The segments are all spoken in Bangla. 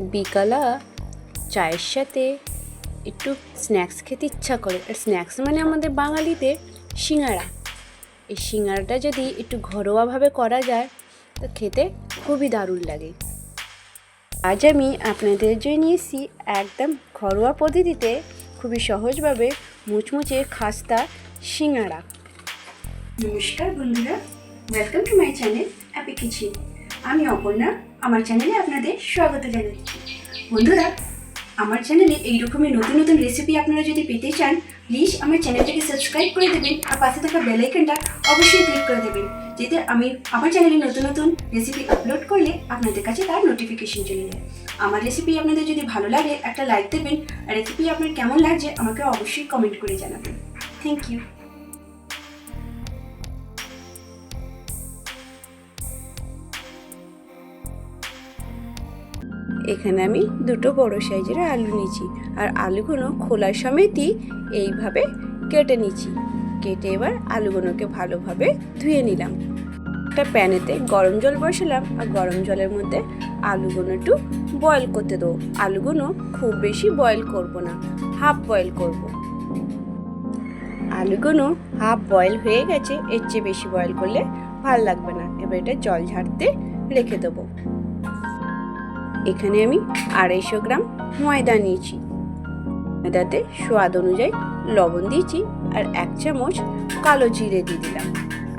বিকালা, চায়ের সাথে একটু স্ন্যাক্স খেতে ইচ্ছা করে। আর স্ন্যাক্স মানে আমাদের বাঙালিদের সিঙ্গারা। এই সিঙ্গারাটা যদি একটু ঘরোয়াভাবে করা যায়, তো খেতে খুবই দারুণ লাগে। আজ আমি আপনাদের জন্য নিয়েছি একদম ঘরোয়া পদ্ধতিতে খুবই সহজভাবে মুচমুচে খাস্তা সিঙ্গারা। নমস্কার বন্ধুরা welcome to my channel Appy Kitchen আমি অপর্ণা আমার চ্যানেলে আপনাদের স্বাগত জানাচ্ছি। বন্ধুরা, আমার চ্যানেলে এই রকমের নতুন নতুন রেসিপি আপনারা যদি পেতে চান প্লিজ আমার চ্যানেলটাকে সাবস্ক্রাইব করে দেবেন আর পাশে থাকা বেল আইকনটা অবশ্যই ক্লিক করে দেবেন, যাতে আমি আমার চ্যানেলে নতুন নতুন রেসিপি আপলোড করলে আপনাদের কাছে তার নোটিফিকেশন চলে যায়। আমার রেসিপি আপনাদের যদি ভালো লাগে, একটা লাইক দেবেন, আর রেসিপি আপনার কেমন লাগছে আমাকে অবশ্যই কমেন্ট করে জানাবেন। থ্যাংক ইউ এখানে আমি দুটো বড় সাইজের আলু নিয়েছি। আর আলুগুলো খোলা সমেতই এইভাবে কেটে নিয়েছি। কেটে এবার আলুগুলোকে ভালোভাবে ধুয়ে নিলাম। একটা প্যানেতে গরম জল বসালাম আর গরম জলের মধ্যে আলুগুলো একটু বয়েল করতে দেবো। আলুগুলো খুব বেশি বয়েল করব না হাফ বয়েল করব। আলুগুলো হাফ বয়েল হয়ে গেছে, এর চেয়ে বেশি বয়েল করলে ভালো লাগবে না। এবার এটা জল ঝাড়তে রেখে দেবো। এখানে আমি আড়াইশো গ্রাম ময়দা নিয়েছি। ময়দাতে স্বাদ অনুযায়ী লবণ দিয়েছি আর এক চামচ কালো জিরে দিয়ে দিলাম।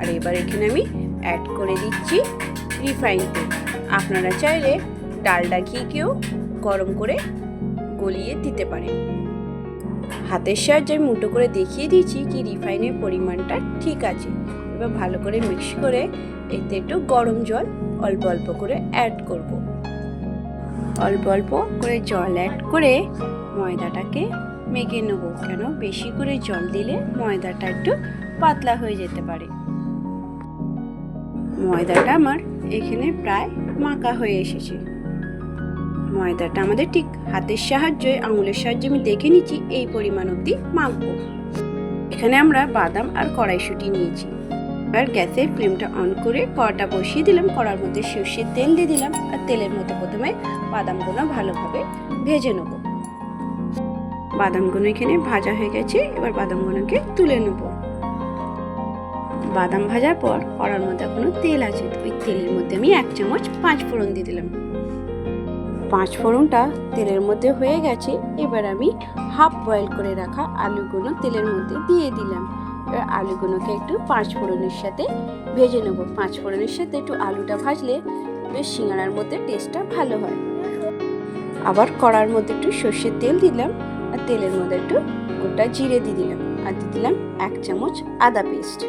আর এবার এখানে আমি অ্যাড করে দিচ্ছি রিফাইন তেল। আপনারা চাইলে ডালডা ঘিকেও গরম করে গলিয়ে দিতে পারেন। হাতের সাহায্যে আমি মুটো করে দেখিয়ে দিয়েছি কি রিফাইনের পরিমাণটা ঠিক আছে। এবার ভালো করে মিক্স করে এতে একটু গরম জল অল্প অল্প করে অ্যাড করব। অল্প অল্প করে জল অ্যাড করে ময়দাটাকে মেখে নেব। কেন? বেশি করে জল দিলে ময়দাটা একটু পাতলা হয়ে যেতে পারে। ময়দাটা আমার এখানে প্রায় মাখা হয়ে এসেছে। ময়দাটা আমাদের ঠিক হাতের সাহায্যে, আঙুলের সাহায্যে আমি দেখে নিচ্ছি, এই পরিমাণ অবধি মাখবো। এখানে আমরা বাদাম আর কড়াইশুটি নিয়েছি। এবার গ্যাসে ফ্লেমটা অন করে কড়াটা বসিয়ে দিলাম। কড়ার মধ্যে সর্ষের তেল দিয়ে দিলাম আর তেলের মধ্যে প্রথমে বাদামগুলো ভালোভাবে ভেজে নেব। বাদামগুলো এখানে ভাজা হয়ে গেছে, এবার বাদামগুলোকে তুলে নেব। বাদাম ভাজার পর কড়ার মধ্যে এখনও তেল আছে ওই তেলের মধ্যে আমি এক চামচ পাঁচ ফোড়ন দিয়ে দিলাম। পাঁচ ফোড়নটা তেলের মধ্যে হয়ে গেছে, এবার আমি হাফ বয়েল করে রাখা আলুগুলো তেলের মধ্যে দিয়ে দিলাম। আলুগুলোকে একটু পাঁচ ফোড়নের সাথে ভেজে নেব। পাঁচ ফোড়নের সাথে একটু আলুটা ভাজলে বেশ সিঙ্গারার মধ্যে টেস্টটা ভালো হয়। আবার কড়ার মধ্যে একটু সর্ষের তেল দিলাম আর তেলের মধ্যে একটু গোটা জিরে দিয়ে দিলাম আর দিয়ে দিলাম এক চামচ আদা পেস্ট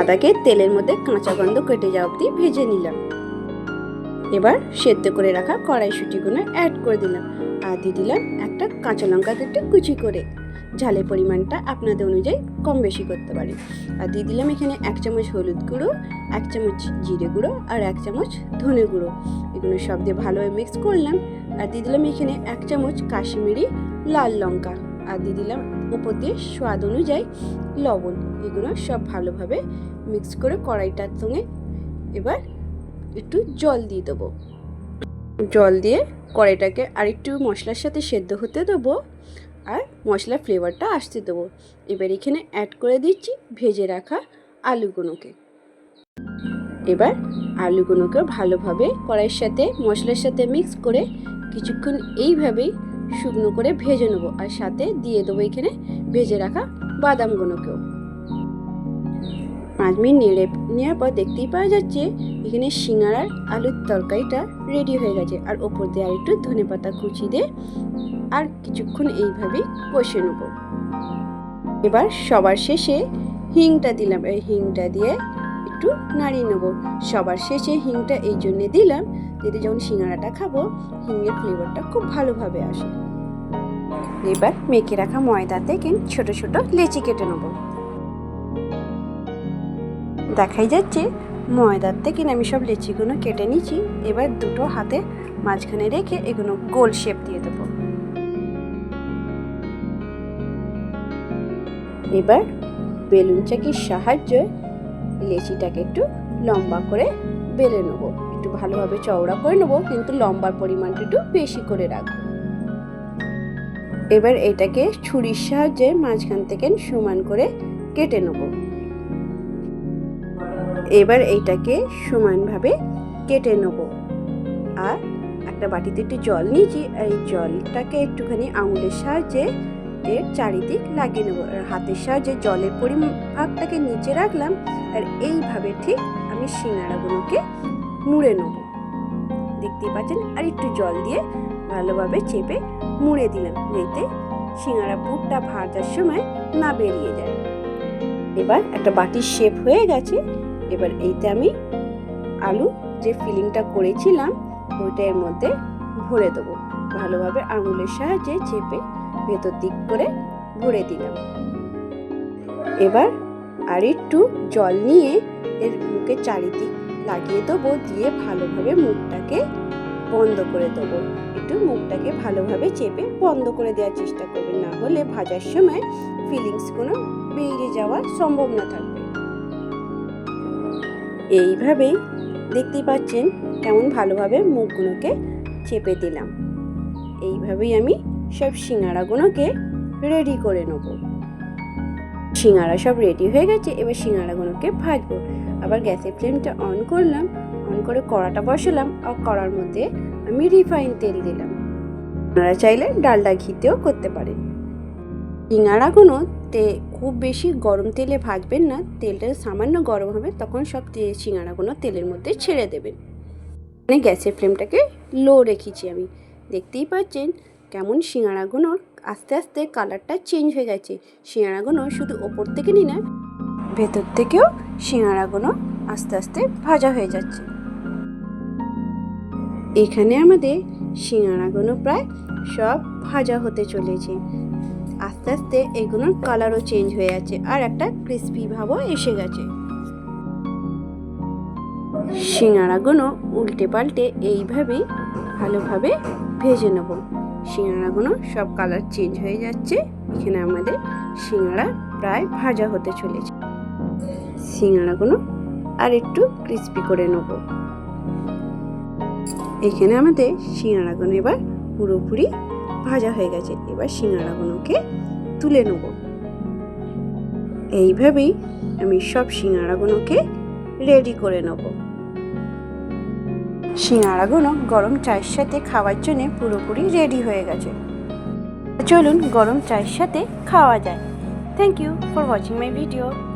আদাকে তেলের মধ্যে কাঁচা গন্ধ কেটে যাওয়া অবধি ভেজে নিলাম। এবার সেদ্ধ করে রাখা কড়াইশুটিগুলো অ্যাড করে দিলাম। আর দিয়ে দিলাম একটা কাঁচা লঙ্কা কেটে কুচি করে। ঝালের পরিমাণটা আপনাদের অনুযায়ী কম বেশি করতে পারেন আর দিয়ে দিলাম এখানে এক চামচ হলুদ গুঁড়ো, এক চামচ জিরে গুঁড়ো আর এক চামচ ধনে গুঁড়ো। এগুলো সব দিয়ে ভালোভাবে মিক্স করলাম আর দিয়ে দিলাম এখানে এক চামচ কাশ্মীরি লাল লঙ্কা। আর দিয়ে দিলাম উপর দিয়ে স্বাদ অনুযায়ী লবণ। এগুলো সব ভালোভাবে মিক্স করে কড়াইটার সঙ্গে এবার একটু জল দিয়ে দেবো। জল দিয়ে কড়াইটাকে আরেকটু মশলার সাথে সেদ্ধ হতে দেবো। আর মশলার ফ্লেভারটা আসতে দেবো। এবার এখানে অ্যাড করে দিচ্ছি ভেজে রাখা আলুগুলোকে এবার আলুগুলোকে ভালোভাবে কড়াইয়ের সাথে, মশলার সাথে মিক্স করে কিছুক্ষণ এইভাবেই শুকনো করে ভেজে নেব আর সাথে দিয়ে দেবো এখানে ভেজে রাখা বাদামগুলোকেও পাঁচ মিনিট নেড়ে নেওয়ার পর দেখতেই পাওয়া যাচ্ছে এখানে সিঙ্গারার আলুর তরকারিটা রেডি হয়ে গেছে। আর ওপর দিয়ে আর একটু ধনে পাতা কুচি দিয়ে আর কিছুক্ষণ এইভাবেই কষে নেব। এবার সবার শেষে হিংটা দিলাম, এই হিংটা দিয়ে একটু নাড়িয়ে নেব। সবার শেষে হিংটা এই জন্যে দিলাম যাতে যখন সিঙ্গারাটা খাব হিঙের ফ্লেভারটা খুব ভালোভাবে আসে। এবার মেখে রাখা ময়দা থেকে ছোট ছোট লেচি কেটে নেব। দেখাই যাচ্ছে ময়দার থেকে আমি সব লেচিগুলো কেটে নিচ্ছি। এবার দুটো হাতে মাঝখানে রেখে এগুলো গোল শেপ দিয়ে দেবো। এবার বেলুন চাকির সাহায্যে লেচিটাকে একটু লম্বা করে বেলে নেব। একটু ভালোভাবে চওড়া করে নেব, কিন্তু লম্বার পরিমাণটা একটু বেশি করে রাখব। এবার এটাকে ছুরির সাহায্যে মাঝখান থেকে সমান করে কেটে নেব। এবার এইটাকে সমানভাবে কেটে নেব। আর একটা বাটিতে একটু জল নিয়েছি আর এই জলটাকে একটুখানি আঙুলের সাহায্যে এর চারিদিক লাগিয়ে নেব। আর হাতের সাহায্যে জলের পরিমাপটাকে নিচে রাখলাম, আর এইভাবে ঠিক আমি সিঙ্গারাগুলোকে মুড়ে নেব। দেখতেই পাচ্ছেন, আর একটু জল দিয়ে ভালোভাবে চেপে মুড়ে দিলাম, যাতে সিঙ্গারা পুরটা ভাজার সময় না বেরিয়ে যায়। এবার একটা বাটির শেপ হয়ে গেছে, এবার এইতে আমি আলু যে ফিলিংটা করেছিলাম ওইটা এর মধ্যে ভরে দেবো। ভালোভাবে আঙুলের সাহায্যে চেপে ভেতর দিক করে ভরে দিলাম। এবার আর একটু জল নিয়ে এর মুখে চারিদিক লাগিয়ে দেবো, দিয়ে ভালোভাবে মুখটাকে বন্ধ করে দেবো। একটু মুখটাকে ভালোভাবে চেপে বন্ধ করে দেওয়ার চেষ্টা করবেন, না হলে ভাজার সময় ফিলিংস কোনো বেরিয়ে যাওয়ার সম্ভাবনা থাকবে। এইভাবেই দেখতেই পাচ্ছেন কেমন ভালোভাবে মুখগুলোকে চেপে দিলাম। এইভাবেই আমি সব সিঙ্গারাগুলোকে রেডি করে নেব। সিঙ্গারা সব রেডি হয়ে গেছে, এবার সিঙ্গারাগুলোকে ভাজবো। আবার গ্যাসের ফ্লেমটা অন করলাম অন করে কড়াটা বসালাম, আর কড়ার মধ্যে আমি রিফাইন তেল দিলাম। আপনারা চাইলে ডালডা ঘিতেও করতে পারেন। সিঙ্গারাগুলো তে খুব বেশি গরম তেলে ভাজবেন না, তেলটা সামান্য গরম হবে, তখন সব সিঙ্গারাগুলো তেলের মধ্যে ছেড়ে দেবেন। মানে গ্যাসের ফ্লেমটাকে লো রেখেছি আমি। দেখতেই পাচ্ছেন কেমন সিঙ্গারাগুলোর আস্তে আস্তে কালারটা চেঞ্জ হয়ে গেছে। সিঙ্গারাগুলো শুধু ওপর থেকে নি না, ভেতর থেকেও সিঙ্গারাগুলো আস্তে আস্তে ভাজা হয়ে যাচ্ছে। এখানে আমাদের সিঙ্গারাগুলো প্রায় সব ভাজা হতে চলেছে। আস্তে আস্তে এগুলোর কালারও চেঞ্জ হয়ে যাচ্ছে আর একটা ক্রিস্পি ভাবও এসে গেছে। সিঙ্গারাগুলো উল্টে পাল্টে এইভাবেই ভালোভাবে ভেজে নেব। সিঙ্গারাগুলো সব কালার চেঞ্জ হয়ে যাচ্ছে। এখানে আমাদের সিঙ্গারা প্রায় ভাজা হতে চলেছে। সিঙ্গারাগুলো আর একটু ক্রিস্পি করে নেব। এখানে আমাদের সিঙ্গারাগুলো এবার পুরোপুরি ভাজা হয়ে গেছে। এবার সিঙ্গারাগুলোকে তুলে নেব। এইভাবেই আমি সব সিঙ্গারাগুলোকে রেডি করে নেব। সিঙ্গারাগুলো গরম চায়ের সাথে খাওয়ার জন্য পুরোপুরি রেডি হয়ে গেছে। চলুন গরম চায়ের সাথে খাওয়া যায়। Thank you for watching my video